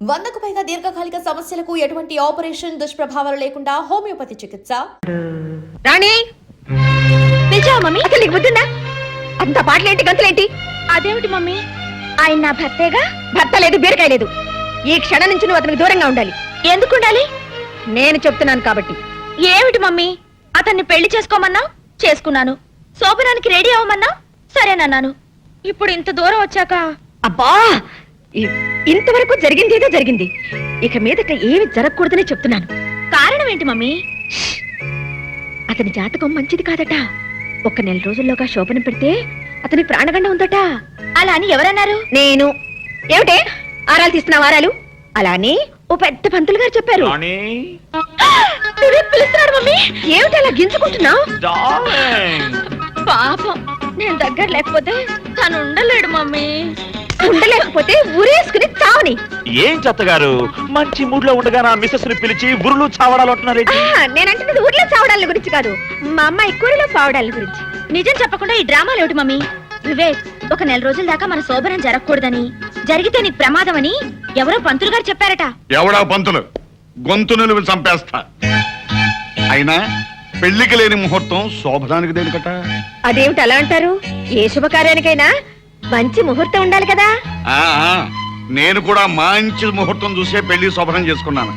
వందకు పైగా దీర్ఘకాలిక సమస్యలకు ఎటువంటి ఆపరేషన్ దుష్ప్రభావాలు లేకుండా హోమియోపతి చికిత్స. రాణి! పిలిచావా మమ్మీ? అసలు నీకు బుద్ధిందా? అంత పాటలేంటి గంతులేంటి? అదేమిటి మమ్మీ? ఆయన నా భర్తేగా? భర్త లేదు బీరకాయ లేదు. ఈ క్షణం నుంచి నువ్వు అతనికి దూరంగా ఉండాలి. ఎందుకు ఉండాలి? నేను చెప్తున్నాను కాబట్టి. ఏమిటి మమ్మీ? అతన్ని పెళ్ళి చేసుకోమన్నావు చేసుకున్నాను. శోభనానికి రెడీ అవ్వమన్నా? సరేనన్నాను. ఇప్పుడు ఇంత దూరం వచ్చాక? అబ్బా! ఇంతవరకు జరిగింది ఏదో జరిగింది. ఇక మీదట ఏమి జరగకూడదని చెప్తున్నాను. కారణం ఏంటి మమ్మీ? అతని జాతకం మంచిది కాదట. ఒక్క నెల రోజుల్లోగా శోభనం పెడితే అతని ప్రాణగండం ఉందట. అలా అని ఎవరన్నారు? నేను. ఏమిటే? ఆరాలు తీస్తున్నా వారాలు అలా అని ఓ పెద్ద పంతులు గారు చెప్పారు. పిలుస్తున్నాడు మమ్మీ. ఏమిటి అలా గింజుకుంటున్నావు? పాపం నేను దగ్గర లేకపోతే తను ఉండలేడు మమ్మీ. ఉండలేకపోతే ఊరేసుకుని చావని ఏం చెత్తగారు? మంచి మూడ్లో ఉండగా నా మిసెస్ని పిలిచి ఉరులు చావడాలు అంటున్నారేంటి ఆహా, నేనంటున్నది ఊర్లో చావడాల గురించి కాదు. మా అమ్మాయి కూరలో చావడాల గురించి. నిజం చెప్పకుండా ఈ డ్రామాలు ఏమిటి మమ్మీ? వివేక్ ఒక నెల రోజుల దాకా మన శోభనం జరగకూడదని. జరిగితే నీకు ప్రమాదం అని ఎవరో పంతులు గారు చెప్పారట. ఎవడా పంతులు? గొంతు నిలువు చంపేస్తా. అయినా పెళ్ళికి లేని ముహూర్తం శోభనానికి దేనికట? అదేమిటి అలా అంటారు? ఏ శుభకార్యానికైనా మంచి ముహూర్తం ఉండాలి కదా? ఆ, ఆ, నేను కూడా మంచి ముహూర్తం చూసే పెళ్ళి శోభనం చేసుకున్నాను.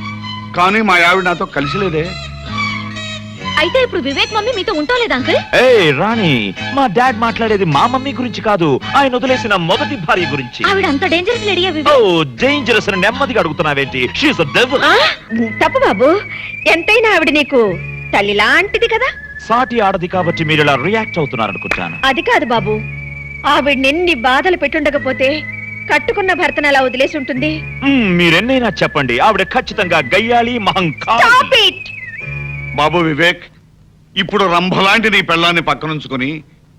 కానీ మా ఆవిడ నాతో కలిసి లేదే. అయితే ఇప్పుడు వివేక్ మమ్మీ మీతో ఉంటోలేదు అంకుల్? ఏ రాణి మా డాడ్ మాట్లాడేది మా మమ్మీ గురించి కాదు ఆయన వదిలేసిన మొదటి భార్య గురించి. ఆవిడ అంత డేంజరస్ లేడీయా ఓ వివేక్? డేంజరస్ అని నెమ్మదిగా అడుగుతున్నావేంటి? షీస్ డెవల్ ఆ? తప్పు బాబు. ఎంతైనా ఆవిడ నీకు తల్లి లాంటిది కదా? సాటి ఆడది కాబట్టి మీరు ఇలా రియాక్ట్ అవుతున్నారు అనుకుంటాను అది కాదు బాబు. ఆవిడ ఎన్ని బాధలు పెట్టుండకపోతే కట్టుకున్న భర్తను అలా వదిలేసి ఉంటుంది? మీరెన్నైనా చెప్పండి. ఆవిడ ఖచ్చితంగా గయ్యాలి! బాబు వివేక్ ఇప్పుడు రంభలాంటి నీ పెళ్ళాన్ని పక్కనుంచుకొని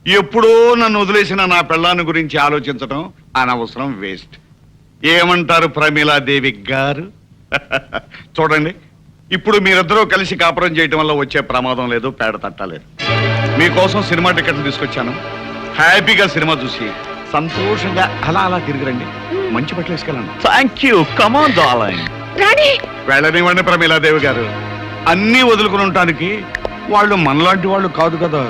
ఎప్పుడో నన్ను వదిలేసిన నా పెళ్ళాన్ని గురించి ఆలోచించడం అనవసరం వేస్ట్. ఏమంటారు ప్రమీలాదేవి గారు? చూడండి ఇప్పుడు మీరిద్దరూ కలిసి కాపురం చేయటం వల్ల వచ్చే ప్రమాదం లేదు పేడ తట్టలేదు. మీకోసం సినిమా టికెట్లు తీసుకొచ్చాను. హ్యాపీగా సినిమా చూసి. సంతోషంగా అలా అలా తిరిగిరండి మంచి బట్టలు వేసుకెళ్ళండి. థ్యాంక్ యూ కమాన్ డార్లింగ్ రాణి! వెళ్ళనివ్వండి ప్రమీలాదేవి గారు. అన్నీ వదులుకుని ఉండటానికి వాళ్ళు మనలాంటి వాళ్ళు కాదు కదా.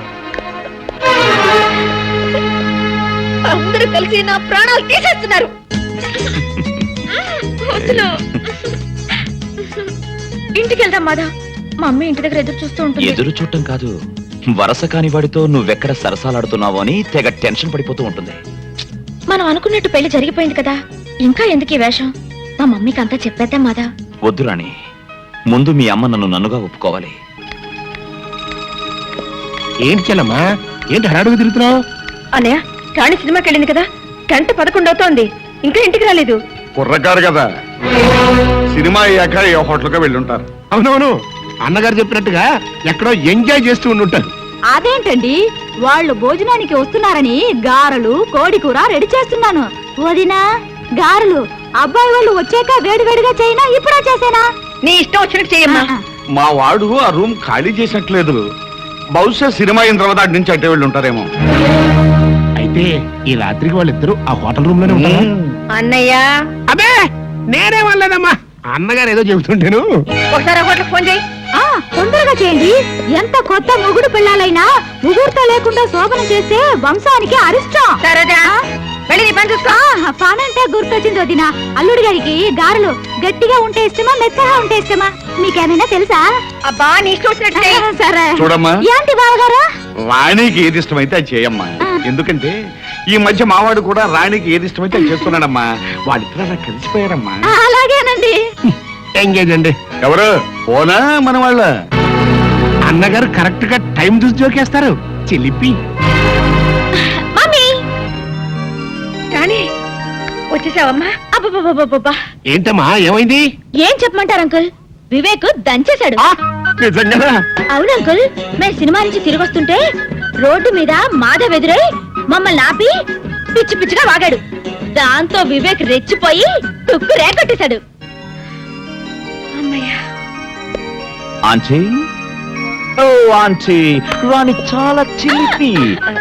అందరూ కలిసి నా ప్రాణాలు తీసేస్తున్నారు. వద్దులు. ఇంటికి వెళ్దాం మాదా మా అమ్మ ఇంటి దగ్గర ఎదురు చూస్తూ ఉంటుంది. ఎదురు చూడటం కాదు. వరస కాని వాడితో నువ్వెక్కడ సరసాలాడుతున్నావో అని తెగ టెన్షన్ పడిపోతూ ఉంటుంది. మనం అనుకున్నట్టు పెళ్ళి జరిగిపోయింది కదా. ఇంకా ఎందుకు ఈ వేషం? మా మమ్మీకి అంతా చెప్పేద్దాం మాదా వద్దు రాణి. ముందు మీ అమ్మ నన్ను నన్నుగా ఒప్పుకోవాలి. ఏంటి చెల్లమ్మా? ఏంటి హడాడుగు తిరుగుతున్నావు? అన్నయ్య రాణి సినిమాకి వెళ్ళింది కదా. గంట పదకొండు అవుతోంది. ఇంకా ఇంటికి రాలేదు. కుర్రకారు కదా. సినిమా అయ్యాక ఏ హోటల్గా వెళ్ళుంటారు. అవునవును. అన్నగారు చెప్పినట్టుగా ఎక్కడో ఎంజాయ్ చేస్తూ ఉండుంటారు. అదేంటండి? వాళ్ళు భోజనానికి వస్తున్నారని గారెలు కోడి కూర రెడీ చేస్తున్నాను. వదినా గారెలు అబ్బాయి వాళ్ళు వచ్చాక వేడివేడిగా చేయనా? ఇప్పుడా చేసేనా? నీ ఇష్టం వచ్చినట్టు చెయ్యమ్మా మా వాడు ఆ రూమ్ ఖాళీ చేసినట్లేదు. బహుశా సినిమా అయిన తర్వాత అటు నుంచి అటే వెళ్ళి ఉంటారేమో. అయితే ఈ రాత్రికి వాళ్ళిద్దరూ ఆ హోటల్ రూమ్లోనే ఉంటారా అన్నయ్య. అబే నేనే వాళ్ళదమ్మా అన్నగారు ఏదో చెబుతుంటేను. ఒకసారి హోటల్ ఫోన్ చేయి. తొందరగా చేయండి. ఎంత కొత్త ముగుడు పిల్లలైనా ముహూర్తం లేకుండా శోభన చేస్తే వంశానికి అరిష్టం. సరేదా పనంటే గుర్తొచ్చింది వదినా. అల్లుడి గారికి గారెలు గట్టిగా ఉంటే ఇష్టమా మెత్తగా ఉంటే ఇష్టమా? మీకేమైనా తెలుసా? అబ్బా నీ ఇష్టం వచ్చినట్టు. ఆ, చెయ్యి. సరే. చూడమ్మా. ఏంటి బావగారు? రాణికి ఏది ఇష్టమైతే అది చేయమ్మా. ఎందుకంటే ఈ మధ్య మావాడు కూడా రాణికి ఏది ఇష్టమైతే అది చేస్తున్నాడమ్మా. వాళ్ళిద్దరు అలా కలిసిపోయారమ్మా. అలాగేనండి. ఎంగేజ్ అండి. ఎవరు? పోనా మన వాళ్ళ? అన్నగారు కరెక్ట్గా టైం చూసి జోకేస్తారు. చిలిపి. రాణి వచ్చేసావమ్మా? అబ్బబ్బబ్బబ్బబ్బా ఏంటమ్మా ఏమైంది? ఏం చెప్పమంటారు అంకుల్? వివేక్ దంచేశాడు. ఆ, అవును అంకుల్. మేము సినిమా నుంచి తిరిగి వస్తుంటే రోడ్డు మీద మాధవ్ ఎదురై మమ్మల్ని ఆపి పిచ్చి పిచ్చిగా వాగాడు. దాంతో వివేక్ రెచ్చిపోయి తుక్కు రేకొట్టేశాడు. అమ్మయ్యా. ఆంటీ? ఓ ఆంటీ రాణి చాలా చిలిపి.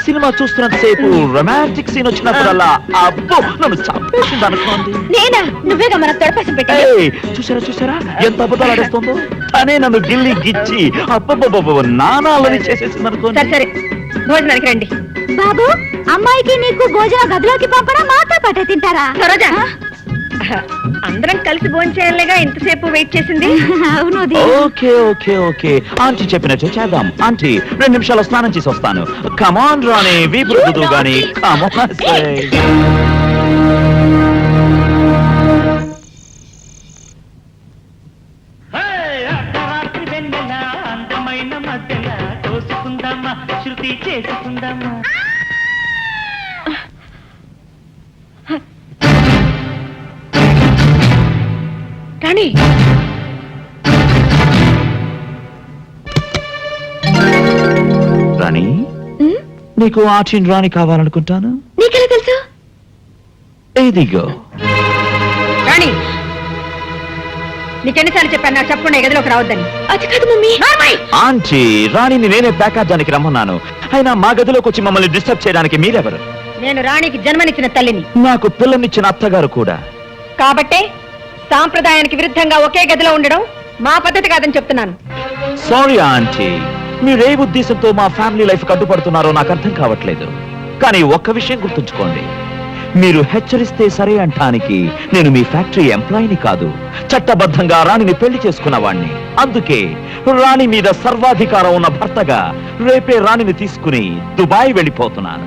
సినిమా చూస్తున్నంతసేపు రొమాంటిక్ సీన్ వచ్చినప్పుడల్లా అబ్బో నన్ను చంపేసింది అనుకోండి నేనా? నువ్వేగా మన తొడపసం పెట్టా ఏయ్, చూసారా చూసారా? ఎంత అబద్ధాలు ఆడేస్తుందో? తనే నన్ను గిల్లి గిచ్చి అబ్బబ్బబ్బబ్బ నానాలని చేసేసింది అనుకోండి సరే సరే. భోజనానికి రండి. బాబు అమ్మాయికి నీకు భోజన గదిలోకి పంపడం మాతో పాటే తింటారా? సరోజా అందరం కలిసి భోంచేయాలిగా ఇంతసేపు వెయిట్ చేసింది? అవును. Okay okay okay. ఆంటీ చెప్పినట్టు చేద్దాం. ఆంటీ రెండు నిమిషాలు స్నానం చేసి వస్తాను. కమాన్ రాణి వీపు రుద్దుదు గాని. కమాన్ అందమైన మధ్యల తోసుకుందామా శృతి చేసుకుందామా? రాణి? రాణి నీకు ఆంటీని రాణి కావాలనుకుంటాను? నీకెలా తెలుసు? ఇదిగో. రాణి నీకెన్నిసార్లు చెప్పాను నాకు చెప్పకుండా గదిలోకి రావద్దని. అది కాదు మమ్మీ. ఆంటీ రాణిని నేనే ప్యాకాజానికి రమ్మన్నాను. అయినా మా గదిలోకి వచ్చి మమ్మల్ని డిస్టర్బ్ చేయడానికి మీరెవరు? నేను రాణికి జన్మనిచ్చిన తల్లిని. నాకు పిల్లనిచ్చిన అత్తగారు కూడా. కాబట్టే సాంప్రదాయానికి విరుద్ధంగా ఒకే గదిలో ఉండడం మా పద్ధతి కాదని చెప్తున్నాను. సారీ ఆంటీ మీరే ఉద్దేశంతో మా ఫ్యామిలీ లైఫ్ కట్టుపడుతున్నారో నాకు అర్థం కావట్లేదు. కానీ ఒక్క విషయం గుర్తుంచుకోండి. మీరు హెచ్చరిస్తే సరే అంటానికి నేను మీ ఫ్యాక్టరీ ఎంప్లాయీని కాదు. చట్టబద్ధంగా రాణిని పెళ్ళి చేసుకున్నవాణ్ణి. అందుకే రాణి మీద సర్వాధికారం ఉన్న భర్తగా రేపే రాణిని తీసుకుని దుబాయ్ వెళ్ళిపోతున్నాను.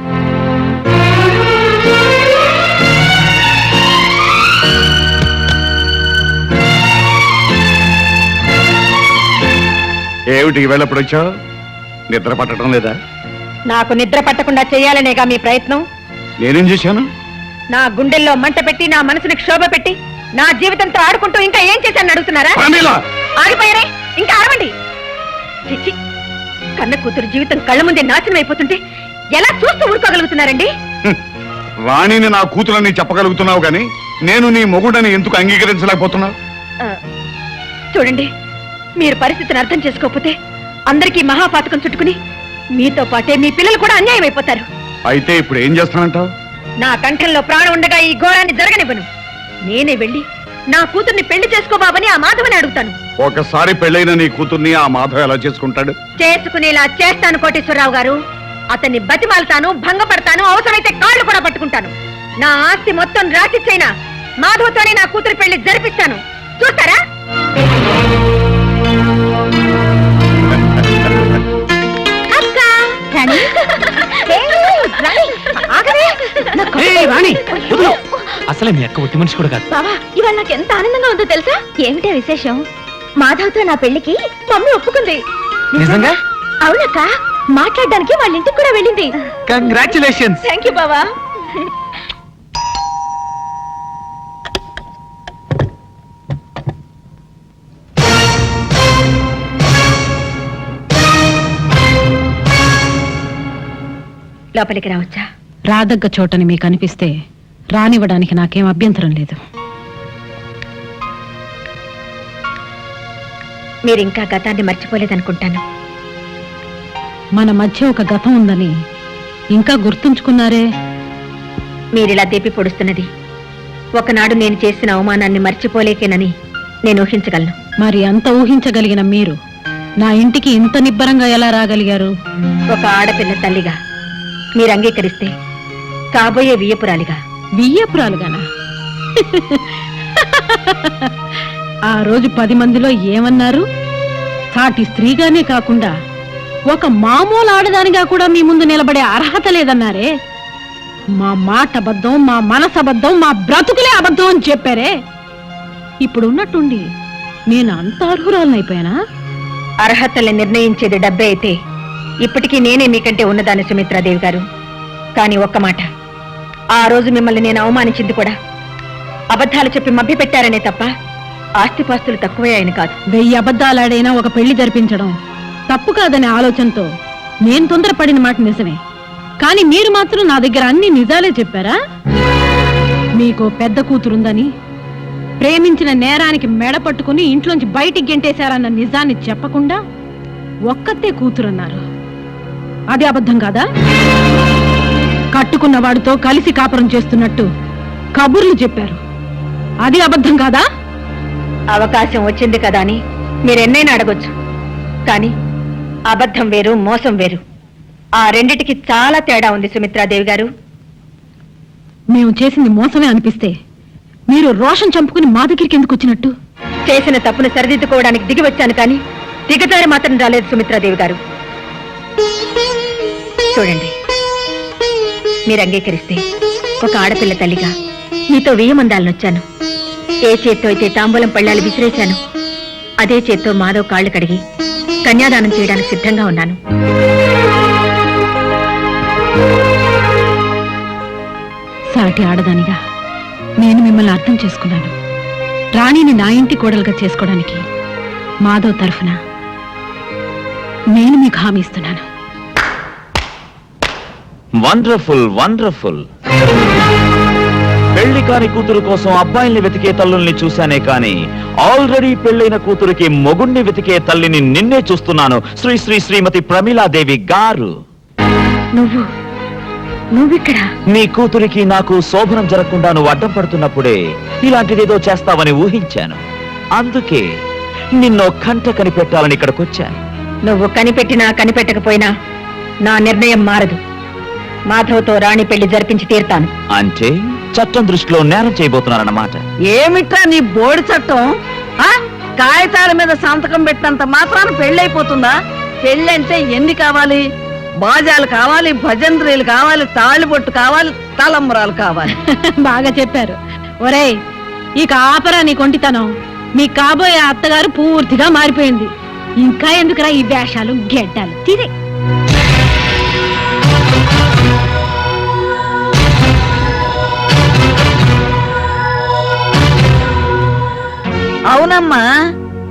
ఏమిటి వెళ్ళప్పుడు వచ్చావు నిద్ర పట్టడం లేదా? నాకు నిద్ర పట్టకుండా చేయాలనేగా మీ ప్రయత్నం. నేనేం చేశాను? నా గుండెల్లో మంట పెట్టి నా మనసుని క్షోభ పెట్టి నా జీవితంతో ఆడుకుంటూ ఇంకా ఏం చేశాను అడుగుతున్నారా? ప్రమీల ఆగిపోయారే! ఇంకా ఆడవండి చిచ్చి! కన్న కూతురు జీవితం కళ్ళ ముందే నాశనం అయిపోతుంటే ఎలా చూస్తూ ఊరుకోగలుగుతున్నారండి? హ్మ్. రాణిని నా కూతురని చెప్పగలుగుతున్నావు కానీ నేను నీ మొగుడని ఎందుకు అంగీకరించలేకపోతున్నావు? ఆ, చూడండి మీరు పరిస్థితిని అర్థం చేసుకోకపోతే అందరికీ మహాపాతకం చుట్టుకుని మీతో పాటే మీ పిల్లలు కూడా అన్యాయం అయిపోతారు. అయితే ఇప్పుడు ఏం చేస్తానంటావు? నా కంఠంలో ప్రాణం ఉండగా ఈ ఘోరాన్ని జరగనివ్వను. నేనే వెళ్ళి నా కూతుర్ని పెళ్ళి చేసుకోబాబని ఆ మాధవని అడుగుతాను. ఒకసారి పెళ్ళైన నీ కూతుర్ని ఆ మాధవ్ ఎలా చేసుకుంటాడు? చేసుకునేలా చేస్తాను కోటేశ్వరరావు గారు. అతన్ని బతిమాలతాను భంగపడతాను అవసరమైతే కాళ్ళు కూడా పట్టుకుంటాను. నా ఆస్తి మొత్తం రాసిచ్చైనా మాధవతోనే నా కూతురు పెళ్ళి జరిపిస్తాను. చూస్తారా? అసలే మీ అక్క ఒట్టి మనిషి కూడా కాదు. బావా ఇవాళ నాకు ఎంత ఆనందంగా ఉందో తెలుసా? ఏమిటే విశేషం? మాధవ్తో నా పెళ్ళికి మమ్మీ ఒప్పుకుంది. నిజంగా? అవునక్క మాట్లాడడానికి వాళ్ళ ఇంటికి కూడా వెళ్ళింది. కంగ్రాచులేషన్స్ థ్యాంక్ యూ బావా. లోపలికి రావచ్చా? రాదగ్గ చోటని మీకు అనిపిస్తే రానివ్వడానికి నాకేం అభ్యంతరం లేదు. మీరు ఇంకా గతాన్ని మర్చిపోలేదనుకుంటాను. మన మధ్య ఒక గతం ఉందని ఇంకా గుర్తుంచుకున్నారే? మీరిలా దేపి పొడుస్తున్నది. ఒకనాడు నేను చేసిన అవమానాన్ని మర్చిపోలేకేనని నేను ఊహించగలను. మరి అంత ఊహించగలిగిన మీరు నా ఇంటికి ఇంత నిబ్బరంగా ఎలా రాగలిగారు? ఒక ఆడపిల్ల తల్లిగా. మీరు అంగీకరిస్తే కాబోయే వియ్యపురాలిగా. బియ్యపురాలుగానా ఆ రోజు పది మందిలో ఏమన్నారు? సాటి స్త్రీగానే కాకుండా ఒక మామూలు ఆడదానిగా కూడా మీ ముందు నిలబడే అర్హత లేదన్నారే. మా మాట అబద్ధం మా మనసు అబద్ధం మా బ్రతుకులే అబద్ధం అని చెప్పారే. ఇప్పుడు ఉన్నట్టుండి నేను అంత అర్హురాలనైపోయానా? అర్హతల్ని నిర్ణయించేది డబ్బే అయితే ఇప్పటికీ నేనే మీకంటే ఉన్నదాన్ని సుమిత్రాదేవి గారు. కానీ ఒక్క మాట. ఆ రోజు మిమ్మల్ని నేను అవమానించింది కూడా. అబద్ధాలు చెప్పి మభ్య పెట్టారనే తప్ప ఆస్తిపాస్తులు తక్కువే ఆయన కాదు. వెయ్యి అబద్ధాలాడైనా ఒక పెళ్ళి జరిపించడం తప్పు కాదనే ఆలోచనతో నేను తొందరపడిన మాట నిజమే. కానీ మీరు మాత్రం నా దగ్గర అన్ని నిజాలే చెప్పారా? మీకు పెద్ద కూతురుందని ప్రేమించిన నేరానికి మెడ పట్టుకుని ఇంట్లోంచి బయటికి గెంటేశారన్న నిజాన్ని చెప్పకుండా ఒక్కతే కూతురన్నారు. అది అబద్ధం కాదా? కట్టుకున్న వాడితో కలిసి కాపురం చేస్తున్నట్టు కబుర్లు చెప్పారు. అది అబద్ధం కాదా? అవకాశం వచ్చింది కదా అని మీరెన్నైనా అడగొచ్చు. కానీ అబద్ధం వేరు మోసం వేరు. ఆ రెండిటికి చాలా తేడా ఉంది సుమిత్రాదేవి గారు. మేము చేసింది మోసమే అనిపిస్తే మీరు రోషం చంపుకుని మా దగ్గరికి ఎందుకు వచ్చినట్టు? చేసిన తప్పును సరిదిద్దుకోవడానికి దిగి వచ్చాను కానీ దిగజారి మాత్రం రాలేదు సుమిత్రాదేవి గారు. చూడండి. మీరు అంగీకరిస్తే ఒక ఆడపిల్ల తల్లిగా మీతో వెయ్యమందాలను వచ్చాను ఏ చేత్తో అయితే తాంబూలం పళ్ళాలు విసిరేశాను అదే చేత్తో మాధవ్ కాళ్ళు కడిగి కన్యాదానం చేయడానికి సిద్ధంగా ఉన్నాను. సాటి ఆడదానిగా నేను మిమ్మల్ని అర్థం చేసుకున్నాను. రాణిని నా ఇంటి కోడలుగా చేసుకోవడానికి మాధవ్ తరఫున నేను మీకు హామీ ఇస్తున్నాను. వండర్ఫుల్ వండర్ఫుల్ పెళ్ళి కాని కూతురు కోసం అబ్బాయిల్ని వెతికే తల్లుల్ని చూశానే కాని ఆల్రెడీ పెళ్ళైన కూతురికి మొగుణ్ణి వెతికే తల్లిని నిన్నే చూస్తున్నాను. శ్రీ శ్రీ శ్రీమతి ప్రమీలాదేవి గారు. నువ్వు నువ్విక్కడ? నీ కూతురికి నాకు శోభనం జరగకుండా నువ్వు అడ్డం పడుతున్నప్పుడే ఇలాంటిదేదో చేస్తావని ఊహించాను. అందుకే నిన్నో కంట కనిపెట్టాలని ఇక్కడికొచ్చాను. నువ్వు కనిపెట్టినా కనిపెట్టకపోయినా నా నిర్ణయం మారదు. మాధవ్తో రాణి పెళ్ళి జరిపించి తీరుతాను. అంటే చట్టం దృష్టిలో నేరం చేయబోతున్నారన్నమాట ఏమిట్రా నీ బోడి చట్టం? ఆ? కాగితాల మీద సంతకం పెట్టినంత మాత్రాన పెళ్ళైపోతుందా? పెళ్ళంటే ఎన్ని కావాలి? బాజాలు కావాలి భజంత్రీలు కావాలి తాళిబొట్టు కావాలి తలంబరాలు కావాలి. బాగా చెప్పారు. ఒరేయ్ ఇక ఆపరా నీ కొంటితనం. మీ కాబోయే అత్తగారు పూర్తిగా మారిపోయింది. ఇంకా ఎందుకురా ఈ వేషాలు గెడ్డాలు? తీరే అవునమ్మా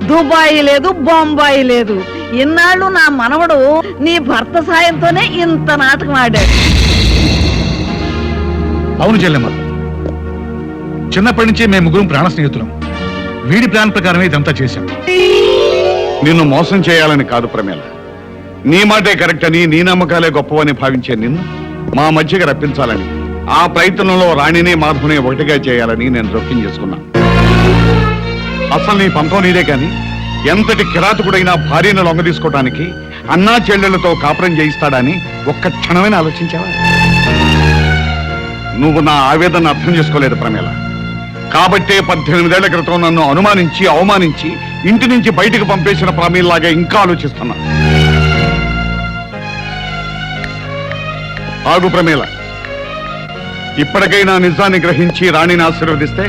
దుబాయి లేదు బొంబాయి లేదు. ఇన్నాళ్ళు నా మనవడు నీ భర్త సాయంతోనే ఇంత నాటకం ఆడాడు. అవును చెల్లెమ్మ. చిన్నప్పటి నుంచి మేము ముగ్గురం ప్రాణ స్నేహితులం. వీడి ప్లాన్ ప్రకారమే ఇదంతా చేశాం. నిన్ను మోసం చేయాలని కాదు ప్రమేల. నీ మాటే కరెక్ట్ అని నీ నమ్మకాలే గొప్పవని భావించే నిన్ను మా మధ్యకి రప్పించాలని ఆ ప్రయత్నంలో రాణిని మాధుని ఒకటిగా చేయాలని నేను జోక్యం చేసుకున్నా అసలు నీ పంతం నీదే కాని ఎంతటి కిరాతకుడైనా భార్యను లొంగ తీసుకోవడానికి అన్నా చెల్లెళ్ళతో కాపురం చేయిస్తాడని ఒక్క క్షణమైన ఆలోచించావా? నువ్వు నా ఆవేదన అర్థం చేసుకోలేదు ప్రమేల. కాబట్టే పద్దెనిమిదేళ్ళ క్రితం నన్ను అనుమానించి అవమానించి ఇంటి నుంచి బయటకు పంపేసిన ప్రమేల్లాగా ఇంకా ఆలోచిస్తున్నా. ఆగు ప్రమేల. ఇప్పటికైనా నిజాన్ని గ్రహించి రాణిని ఆశీర్వదిస్తే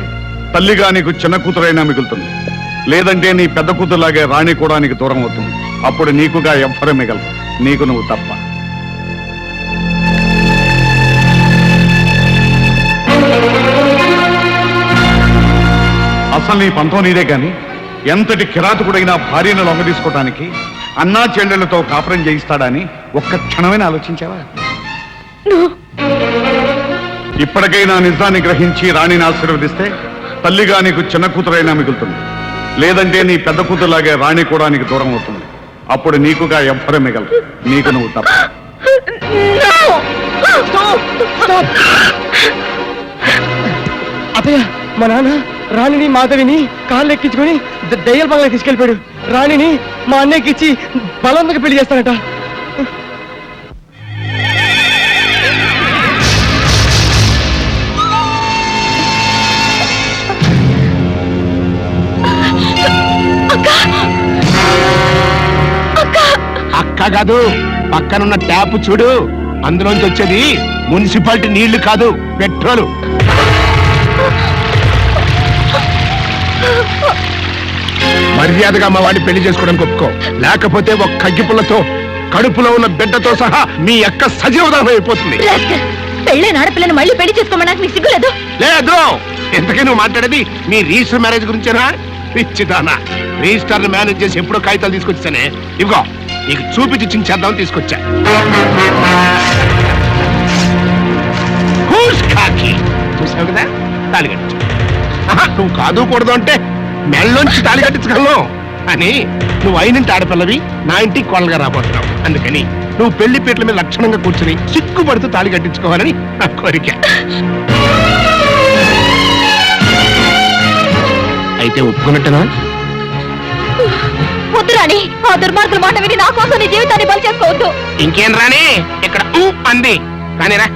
తల్లిగా నీకు చిన్న కూతురైనా మిగులుతుంది. లేదంటే నీ పెద్ద కూతురులాగే రాణి కూడా నీకు దూరం అవుతుంది. అప్పుడు నీకుగా ఎవ్వరూ మిగలదు నీకు నువ్వు తప్ప. అసలు నీ పంతం నీదే కాని ఎంతటి కిరాతకుడైనా భార్యను లొంగ తీసుకోవటానికి అన్నా చెల్లెళ్ళతో కాపురం చేయిస్తాడని ఒక్క క్షణమైనా ఆలోచించావా? ఇప్పటికైనా నిజాన్ని గ్రహించి రాణిని ఆశీర్వదిస్తే తల్లిగా నీకు చిన్న కూతురైనా మిగులుతుంది. లేదంటే నీ పెద్ద కూతురులాగే రాణి కూడా నీకు దూరం అవుతుంది. అప్పుడు నీకుగా ఎవ్వరే మిగలదు నీకు నువ్వు తప్ప. అతయ్య మా నాన్న రాణిని మాధవిని కాళ్ళు ఎక్కించుకొని ద- దయ్యాల బంగ్లా తీసుకెళ్ళిపోయాడు. రాణిని మా అన్నయ్యకి ఇచ్చి బలవంతంగా పెళ్ళి చేస్తానట అక్క కాదు పక్కనున్న ట్యాప్ చూడు. అందులోంచి వచ్చేది మున్సిపాలిటీ నీళ్ళు కాదు పెట్రోలు. మర్యాదగా మా వాడిని పెళ్ళి చేసుకోవడానికి ఒప్పుకో లేకపోతే ఒక కగ్గిపుల్లతో కడుపులో ఉన్న బిడ్డతో సహా మీ అక్క సజీవదనం అయిపోతుంది. పెళ్ళైన ఆడపిల్లని మళ్ళీ పెళ్ళి చేసుకోమడానికి నీకు సిగ్గులేదు? లేదు. ఎంతకీ నువ్వు మాట్లాడేది మీ రిజిస్టర్ మ్యారేజ్ గురించేనా? పిచ్చిదానా. రిజిస్టర్ మేనేజ్ చేసి ఎప్పుడో కాగితాలు తీసుకొచ్చానే ఇదిగో నీకు చూపించి చించేద్దామని తీసుకొచ్చా. చూసావు కదా? తాళి కట్టి ఆహా, నువ్వు కాదు కూడదు అంటే మెళ్ళొంచి తాళి కట్టించగలను. అని నువ్వు అయినంటి ఆడపిల్లవి నా ఇంటికి కోళ్ళగా రాబోతున్నావు. అందుకని నువ్వు పెళ్ళి పీటల మీద లక్షణంగా కూర్చుని సిగ్గుపడుతూ తాళి కట్టించుకోవాలని నా కోరిక. అయితే ఒప్పుకున్నట్టునా? వద్దు రాణి. ఆ దుర్మార్గుల మాట విని నా కోసం నీ జీవితాన్ని బలి చేసుకోవద్దు. ఇంకేం రాని ఇక్కడ ఊ అంది. కానీ రా.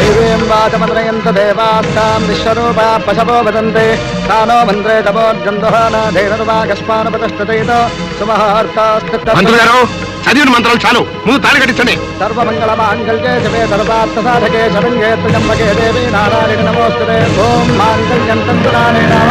దేవీం వాచమద్రయంత దేవాస్తాం విశ్వరూపా పశవో వదంతే. తానో మంత్రే తపోర్జందుహానాధేనువాగస్మానపతస్తేతో మంత్రులు గారు చదివిన మంత్రాలు చాలు. ముందు తాళి కట్టించండి. సర్వమంగళమాంగళ్యే శివే సర్వార్థ సాధకే శరణ్యే త్రయంబకే దేవి నారాయణ నమోస్తుతే. ఓం మాంగళ్యం తంతునానే నామ.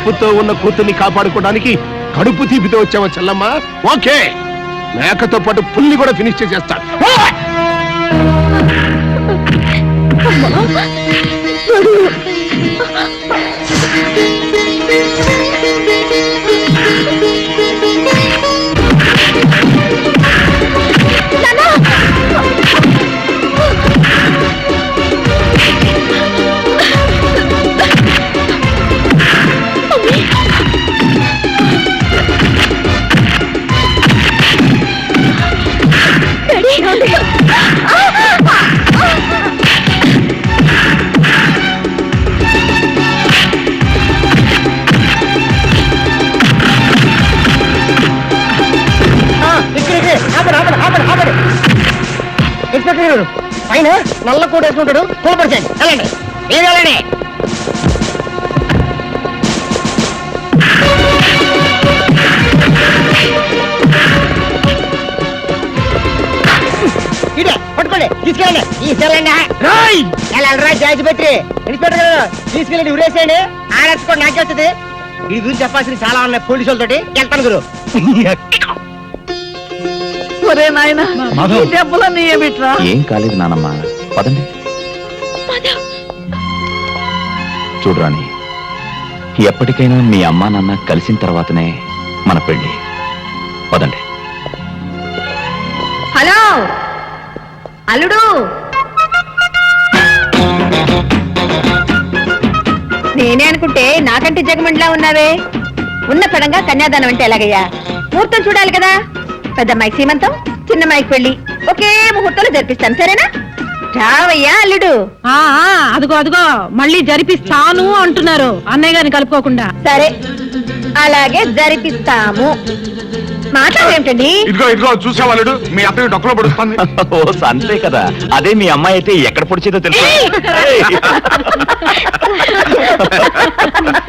కడుపుతో ఉన్న కూతుర్ని కాపాడుకోవడానికి కడుపు తీపితో వచ్చావా చెల్లమ్మ? ఓకే. మేకతో పాటు పుల్లి కూడా ఫినిష్ చేసేస్తా ఇన్స్పెక్టర్ నల్ల కోట్ వేసుకుంటాడు కోపరిచండి వెళ్ళండి. ఏం వెళ్ళండి. ఇదే పట్టుకోండి. తీసుకెళ్ళండి. తీసుకెళ్ళండి. వెళ్ళండి జాజి పెట్టి. ఇన్స్పెక్టర్ గారు తీసుకెళ్ళండి ఉరేసేయండి ఆడేసుకోండి నాకే వస్తుంది. ఇది గురించి చెప్పాల్సిన చాలా ఉన్నాయి పోలీసులతోటి వెళ్తాను గురు. ఒరే నాయన ఈ దెబ్బలన్నీ ఏమిట్రా? ఏం కాలేదు నానమ్మ. పదండి. చూడరాని ఎప్పటికైనా మీ అమ్మా నాన్న కలిసిన తర్వాతనే మన పెళ్ళి పదండి. హలో. అల్లుడు. నేనే అనుకుంటే నాకంటే జగమండిలా ఉన్నావే? ఉన్న పడంగా కన్యాదానం అంటే ఎలాగయ్యా? ముహూర్తం చూడాలి కదా? పెద్ద మైక్ సీమంతం చిన్న మైక్ పెళ్ళి ఒకే ముహూర్తంలో జరిపిస్తాను సరేనా? రావయ్యా అల్లుడు. ఆ ఆ, అదిగో అదిగో మళ్ళీ జరిపిస్తాను అంటున్నారు. అన్నయ్య గారిని కలుపుకోకుండా. సరే అలాగే జరిపిస్తాము. మాట్లాడేమిటండి? ఇదిగో ఇదిగో చూసే వాళ్ళు మీ అత్తయ్య డొక్కలో పడుస్తుంది ఓ అంతే కదా. అదే మీ అమ్మాయి అయితే ఎక్కడ పొడిచేదో తెలుసు? ఏయ్!